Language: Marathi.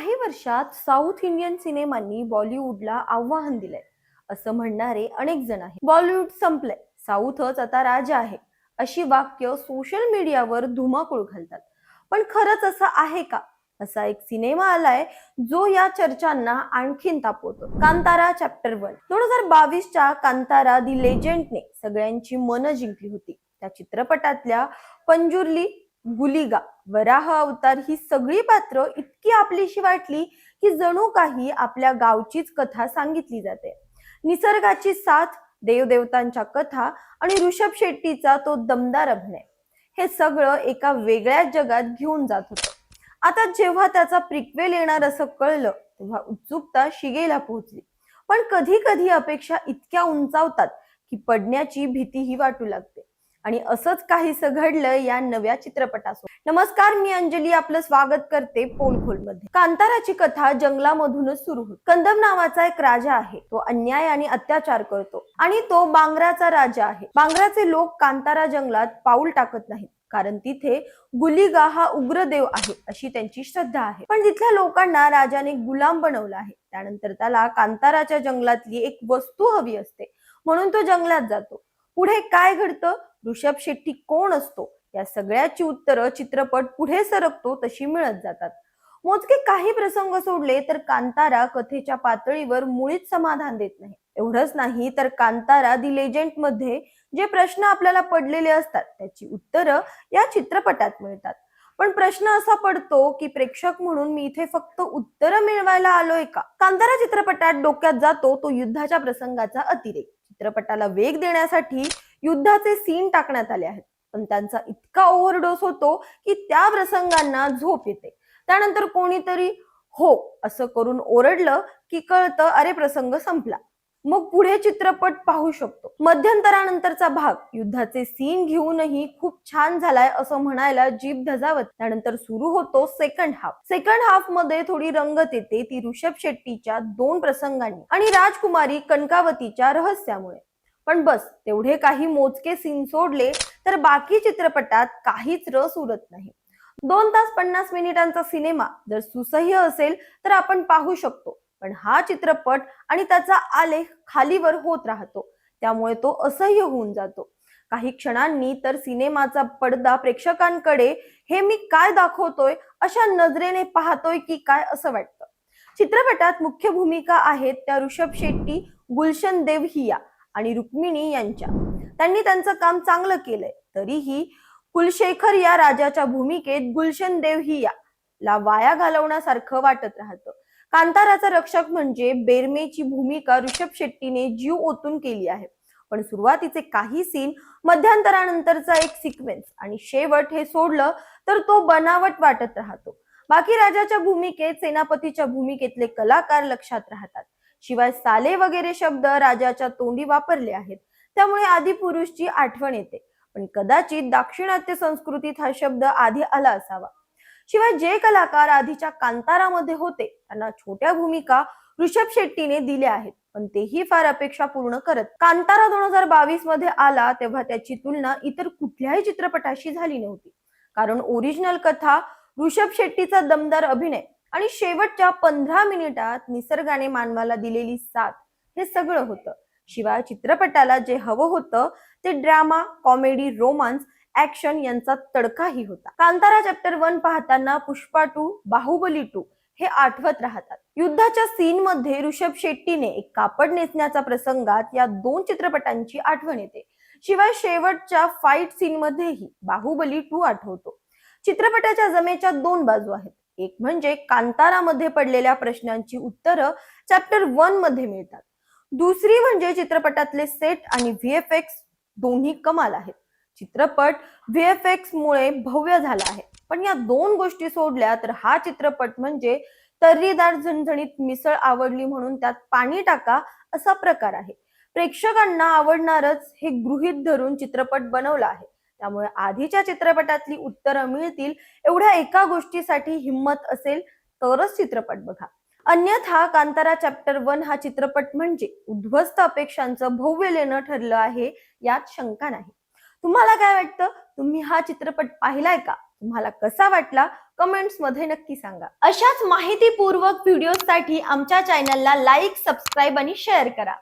काही वर्षात साऊथ इंडियन सिनेमांनी बॉलिवूडला आव्हान दिलंय असं म्हणणारे अनेक जण आहेत. बॉलिवूड संपलंय साऊथच आता राजा आहे अशी वाक्य सोशल मीडियावर धुमाकूळ घालतात. पण खरंच असं आहे का? असा एक सिनेमा आलाय जो या चर्चांना आणखीन तापवतो. कांतारा चॅप्टर वन दोन हजार बावीसच्या कांतारा दी लेजंडने सगळ्यांची मनं जिंकली होती. त्या चित्रपटातल्या पंजुर्ली गुलिगा वराह अवतार ही सगळी पात्र इतकी आपलीशी वाटली की जणू काही आपल्या गावचीच कथा सांगितली जाते. निसर्गाची साथ देवदेवतांच्या कथा आणि ऋषभ शेट्टीचा तो दमदार अभिनय. हे सगळं एका वेगळ्याच जगात घेऊन जात होतं. आता जेव्हा त्याचा प्रिक्वेल येणार असं कळलं तेव्हा उत्सुकता शिगेला पोहोचली. पण कधी कधी अपेक्षा इतक्या उंचावतात की पडण्याची भीतीही वाटू लागते. आणि असंच काहीसं घडलं या नव्या चित्रपटासोबत. नमस्कार मी अंजली. आपलं स्वागत करते पोलखोलमध्ये. कांताराची कथा जंगलामधूनच सुरू होती. कंदम नावाचा एक राजा आहे. तो अन्याय आणि अत्याचार करतो आणि तो बांगराचा राजा आहे. बांगराचे लोक कांतारा जंगलात पाऊल टाकत नाहीत कारण तिथे गुलिगा हा उग्रदेव आहे अशी त्यांची श्रद्धा आहे. पण तिथल्या लोकांना राजाने गुलाम बनवला आहे. त्यानंतर त्याला कांताराच्या जंगलातली एक वस्तू हवी असते. म्हणून तो जंगलात जातो. पुढे काय घडतं? ऋषभ शेट्टी कोण असतो? या सगळ्याची उत्तरं चित्रपट पुढे सरकतो तशी मिळत जातात. मोजके काही प्रसंग सोडले तर कांतारा कथेच्या पातळीवर मुळीच समाधान देत नाही. एवढंच नाही तर कांतारा दी लेजेंटमध्ये जे प्रश्न आपल्याला पडलेले असतात त्याची उत्तरं या चित्रपटात मिळतात. पण प्रश्न असा पडतो की प्रेक्षक म्हणून मी इथे फक्त उत्तरं मिळवायला आलोय का? कांतारा चित्रपटात डोक्यात जातो तो युद्धाच्या प्रसंगाचा अतिरेक. चित्रपटाला वेग देण्यासाठी युद्धाचे सीन टाकण्यात आले आहेत. पण त्यांचा इतका ओव्हरडोस होतो की त्या प्रसंगांना झोप येते. त्यानंतर कोणीतरी हो असं करून ओरडलं की कळतं अरे प्रसंग संपला. मग पुढे चित्रपट पाहू शकतो. मध्यंतरानंतरचा भाग युद्धाचे सीन घेऊनही खूप छान झालाय असं म्हणायला जीभ धजावत. त्यानंतर सुरू होतो सेकंड हाफ सेकंड हाफमध्ये थोडी रंगत येते ती ऋषभ शेट्टीच्या दोन प्रसंगांनी आणि राजकुमारी कनकावतीच्या रहस्यामुळे. पण बस तेवढे काही मोजके सीन सोडले तर बाकी चित्रपटात काहीच रस उरत नाही. दोन तास पन्नास मिनिटांचा सिनेमा जर सुसह्य असेल तर आपण पाहू शकतो पण हा चित्रपट आणि त्याचा आलेख खालीवर होत राहतो त्यामुळे तो असह्य होऊन जातो. काही क्षणांनी तर सिनेमाचा पडदा प्रेक्षकांकडे हे मी काय दाखवतोय? अशा नजरेने पाहतोय की काय असं वाटतं. चित्रपटात मुख्य भूमिका आहेत त्या ऋषभ शेट्टी गुलशन देवहिया आणि रुक्मिणी यांच्या. त्यांनी त्यांचं काम चांगलं केलंय. तरीही कुलशेखर या राजाच्या भूमिकेत गुलशन देवहिया ला वाया घालवण्यासारखं वाटत राहतं. कांताराचा रक्षक म्हणजे बेरमेची भूमिका ऋषभ शेट्टीने जीव ओतून केली आहे. पण सुरुवातीचे काही सीन मध्यांतरानंतरचा एक सिक्वेन्स आणि शेवट हे सोडलं तर तो बनावट वाटत राहतो. बाकी राजाच्या भूमिकेत सेनापतीच्या भूमिकेतले कलाकार लक्षात राहतात. शिवाय साले वगैरे शब्द राजाच्या तोंडी वापरले आहेत. त्यामुळे आदिपुरुषची आठवण येते. पण कदाचित दाक्षिणात्य संस्कृतीत हा शब्द आधी आला असावा. शिवाय जे कलाकार आधीच्या कांतारामध्ये होते त्यांना छोट्या भूमिका ऋषभ शेट्टीने दिल्या आहेत. पण तेही फार अपेक्षा पूर्ण करत कांतारा दोन हजार बावीसमध्ये आला तेव्हा त्याची तुलना इतर कुठल्याही चित्रपटाशी झाली नव्हती. कारण ओरिजिनल कथा ऋषभ शेट्टीचा दमदार अभिनय आणि शेवटच्या पंधरा मिनिटात निसर्गाने मानवाला दिलेली साथ हे सगळं होतं. शिवाय चित्रपटाला जे हवं होतं ते ड्रामा कॉमेडी रोमांस ऍक्शन यांचा तडकाही होता. कांतारा चॅप्टर वन पाहताना पुष्पा टू बाहुबली टू हे आठवत राहतात. युद्धाच्या सीन मध्ये ऋषभ शेट्टीने एक कापड नेसण्याच्या प्रसंगात या दोन चित्रपटांची आठवण येते. शिवाय शेवटच्या फाईट सीन मध्येही बाहुबली टू आठवतो. चित्रपटाच्या जमेच्या दोन बाजू आहेत. एक म्हणजे कांतारामध्ये पडलेल्या प्रश्नांची उत्तरं चॅप्टर वनमध्ये मिळतात. दुसरी म्हणजे चित्रपटातले सेट आणि व्हीएफएक्स दोन्ही कमाल आहेत. चित्रपट व्हीएफएक्स मुळे भव्य झाला आहे. पण या दोन गोष्टी सोडल्या तर हा चित्रपट म्हणजे तर्रीदार झणझणीत मिसळ आवडली म्हणून त्यात पाणी टाका असा प्रकार आहे. प्रेक्षकांना आवडणारच हे गृहित धरून चित्रपट बनवला आहे. त्यामुळे आधीच्या चित्रपटातली उत्तरं मिळतील एवढ्या एका गोष्टीसाठी हिंमत असेल तरच चित्रपट बघा. अन्यथा कांतारा चॅप्टर वन हा चित्रपट म्हणजे उद्ध्वस्त अपेक्षांचं भव्य लेणं ठरलं आहे यात शंका नाही. तुम्हाला काय वाटतं? तुम्ही हा चित्रपट पाहिलाय का? तुम्हाला कसा वाटला? कमेंट्समध्ये नक्की सांगा. अशाच माहितीपूर्वक व्हिडिओसाठी आमच्या चॅनलला लाईक सबस्क्राईब आणि शेअर करा.